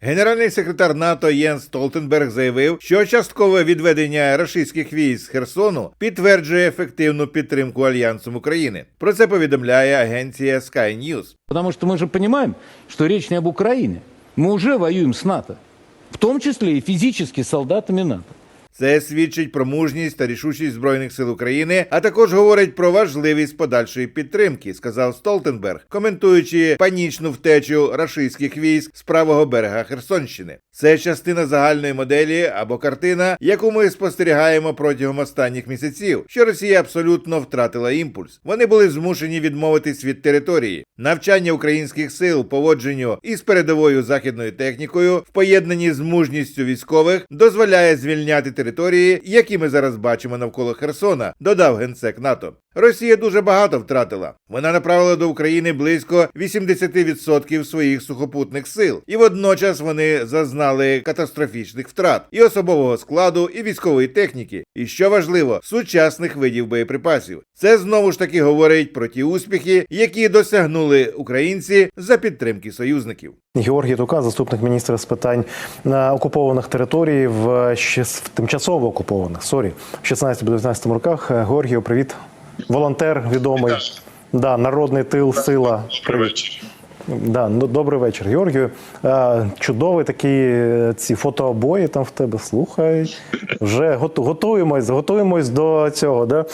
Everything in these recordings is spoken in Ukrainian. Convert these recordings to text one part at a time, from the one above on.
Генеральний секретар НАТО Єнс Столтенберг заявив, що часткове відведення російських військ з Херсону підтверджує ефективну підтримку альянсом України. Про це повідомляє агенція Sky News. Тому що ми ж розуміємо, що річ не об Україні. Ми вже воюємо з НАТО. В тому числі і с солдатами НАТО. Це свідчить про мужність та рішучість збройних сил України, а також говорить про важливість подальшої підтримки, сказав Столтенберг, коментуючи панічну втечу рашистських військ з правого берега Херсонщини. Це частина загальної моделі або картина, яку ми спостерігаємо протягом останніх місяців, що Росія абсолютно втратила імпульс. Вони були змушені відмовитись від території. Навчання українських сил поводженню із передовою західною технікою в поєднанні з мужністю військових дозволяє звільняти території, які ми зараз бачимо навколо Херсона, додав генсек НАТО. Росія дуже багато втратила. Вона направила до України близько 80% своїх сухопутних сил, і водночас вони зазнали катастрофічних втрат і особового складу, і військової техніки, і що важливо, сучасних видів боєприпасів. Це знову ж таки говорить про ті успіхи, які досягнули українці за підтримки союзників. Георгій Тука, заступник міністра з питань е, окупованих територій в, в тимчасово окупованих, сорі, в 16-19 роках. Е, Георгію, привіт. Волонтер відомий. Да, народний тил, сила. Привіт. Да, ну, добрий вечір, Георгію. Е, чудові такі е, ці фотообої там в тебе. Слухай. Вже готуємось, готуємось до цього. Да?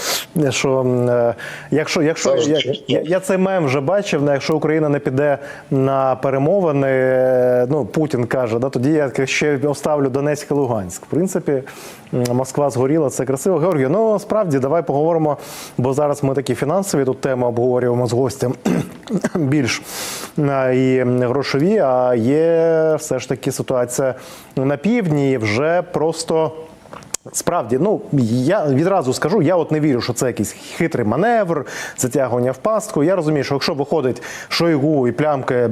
Що, е, якщо, якщо я, я, я цей мем вже бачив, якщо Україна не піде на перемовини, е, ну Путін каже, да, тоді я ще оставлю Донецьк і Луганськ. В принципі, Москва згоріла, це красиво. Георгію, ну справді давай поговоримо, бо зараз ми такі фінансові тут теми обговорюємо з гостем більш і грошові, а є все ж таки ситуація на півдні вже просто. Справді, ну я відразу скажу, я от не вірю, що це якийсь хитрий маневр, затягування в пастку. Я розумію, що якщо виходить Шойгу і плямки,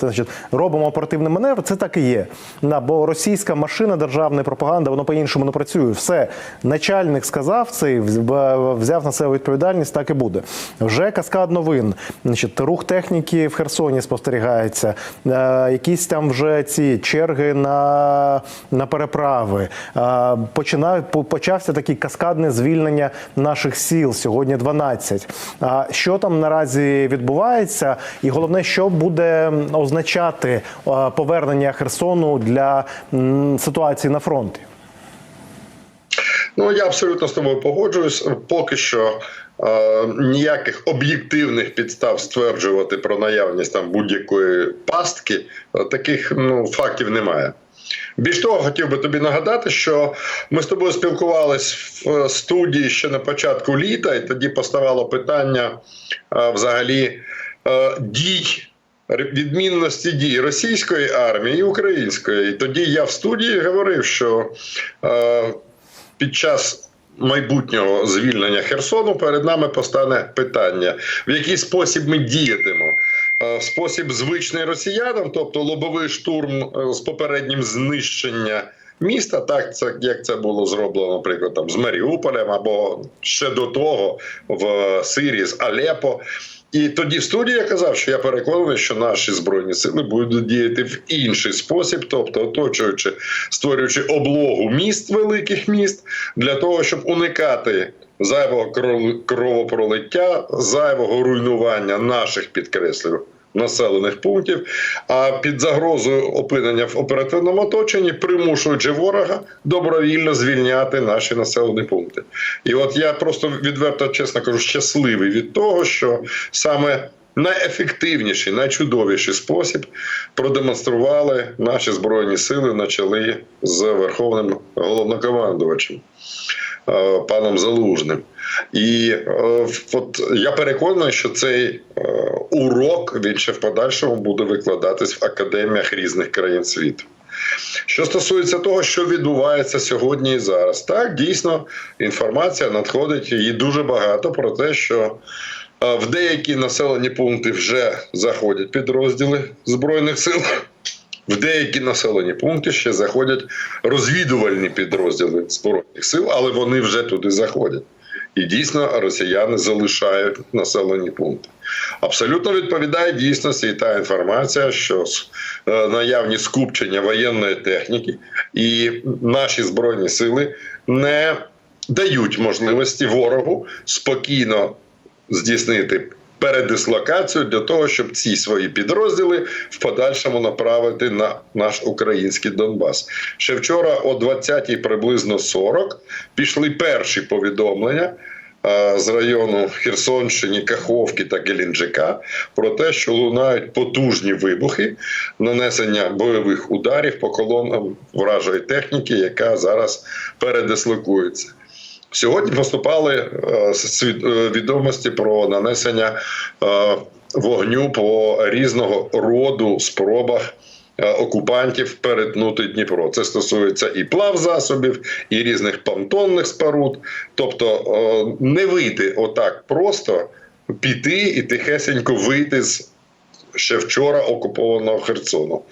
значить, робимо оперативний маневр, це так і є. Бо російська машина державної пропаганди, воно по-іншому не працює. Все, начальник сказав цей, вз- взяв на себе відповідальність, так і буде. Вже каскад новин. Значить, рух техніки в Херсоні спостерігається. Е, якісь там вже ці черги на, на переправи. Е, починає, по- почався такий каскадне звільнення наших сіл. Сьогодні 12. А що там наразі відбувається? І головне, що буде означати е, повернення Херсону для ситуації на фронті? Ну я абсолютно з тобою погоджуюсь. Поки що е, ніяких об'єктивних підстав стверджувати про наявність там будь-якої пастки, е, таких ну фактів немає. Більш того, хотів би тобі нагадати, що ми з тобою спілкувались в студії ще на початку літа, і тоді поставало питання е, взагалі е, дій. Відмінності дій російської армії і української. І тоді я в студії говорив, що е, під час майбутнього звільнення Херсону перед нами постане питання, в який спосіб ми діятимо. Е, спосіб звичний росіянам, тобто лобовий штурм е, з попереднім знищення міста, так це як це було зроблено, наприклад, там з Маріуполем або ще до того в Сирії з Алепо. І тоді в студії я казав, що я переконаний, що наші збройні сили будуть діяти в інший спосіб, тобто оточуючи, створюючи облогу міст великих міст для того, щоб уникати зайвого кров- кровопролиття, зайвого руйнування наших підкреслюю. Населених пунктів, а під загрозою опинення в оперативному оточенні, примушуючи ворога добровільно звільняти наші населені пункти. І от я просто відверто, чесно кажу, щасливий від того, що саме найефективніший, найчудовіший спосіб продемонстрували наші збройні сили на чолі з верховним головнокомандувачем паном Залужним. І е, от я переконаний, що цей е, урок він ще в подальшому буде викладатись в академіях різних країн світу. Що стосується того, що відбувається сьогодні і зараз, так дійсно інформація надходить її дуже багато про те, що е, в деякі населені пункти вже заходять підрозділи збройних сил. В деякі населені пункти ще заходять розвідувальні підрозділи збройних сил, але вони вже туди заходять. І дійсно росіяни залишають населені пункти. Абсолютно відповідає дійсності і та інформація, що е, наявні скупчення воєнної техніки і наші збройні сили не дають можливості ворогу спокійно здійснити передислокацію для того, щоб ці свої підрозділи в подальшому направити на наш український Донбас. Ще вчора о 20-й приблизно 40 пішли перші повідомлення. е, З району Херсонщини, Каховки та Геленджика про те, що лунають потужні вибухи нанесення бойових ударів по колонам вражої техніки, яка зараз передислокується. Сьогодні поступали е, е, відомості про нанесення е, вогню по різного роду спробах окупантів перетнути Дніпро. Це стосується і плавзасобів, і різних понтонних споруд. Тобто не вийти отак просто піти і тихесенько вийти з ще вчора окупованого Херсону.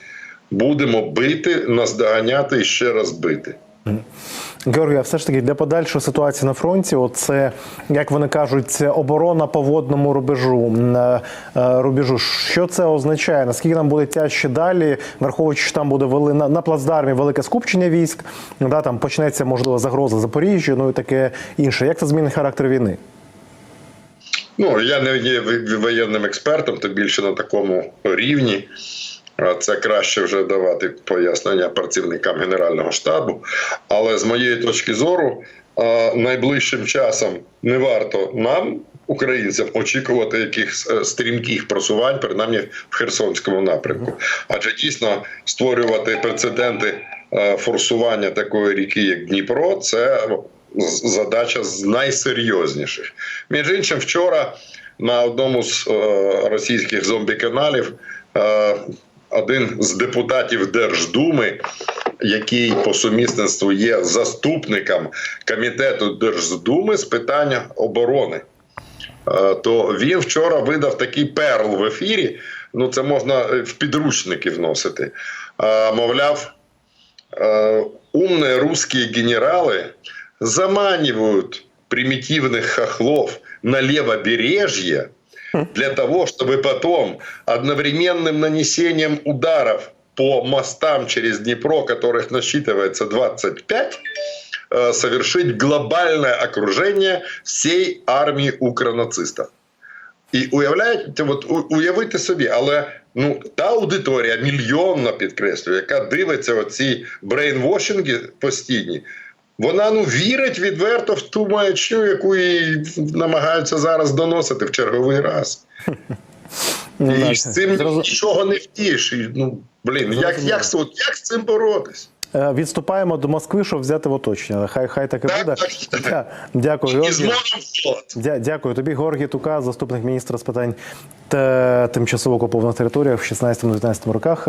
Будемо бити, наздоганяти і ще раз бити. Георгій, а все ж таки для подальшої ситуації на фронті, це як вони кажуть, це оборона по водному рубежу. е, е, рубежу. Що це означає? Наскільки нам буде тяжче далі, враховуючи, що там буде вели на, на плацдармі велике скупчення військ, да, там почнеться можливо загроза Запоріжжя, ну і таке інше. Як це змінить характер війни? Ну, я не є воєнним експертом, тим більше на такому рівні. Це краще вже давати пояснення працівникам Генерального штабу. Але з моєї точки зору, найближчим часом не варто нам, українцям, очікувати якихось е, стрімких просувань, принаймні в Херсонському напрямку. Адже дійсно створювати прецеденти е, форсування такої ріки, як Дніпро, це задача з найсерйозніших. Між іншим, вчора на одному з е, російських зомбі-каналів один з депутатів Держдуми, який по сумісництву є заступником комітету Держдуми з питання оборони. Е, То він вчора видав такий перл в ефірі. Ну, це можна е, в підручники вносити. Е, Мовляв, э, умные русские генералы заманивают примитивных хохлов на левобережье для того, чтобы потом одновременным нанесением ударов по мостам через Днепро, которых насчитывается 25, э, совершить глобальное окружение всей армии укронацистов. І уявляєте, от у- уявити собі, але ну та аудиторія мільйонна підкреслюю, яка дивиться оці брейнвошинги постійні. Вона ну вірить відверто в ту маячню, яку їй намагаються зараз доносити в черговий раз. Ну, І з цим нічого не втіш. Ну блін, як, як, як з цим боротись? Е, Відступаємо до Москви, щоб взяти в оточення. Хай хай так і буде. так, так. Дя- Дякую, Георгій. Дя- Дякую тобі, Георгій Тука, заступник міністра з питань та тимчасово окупованих територіях в 16-19 роках.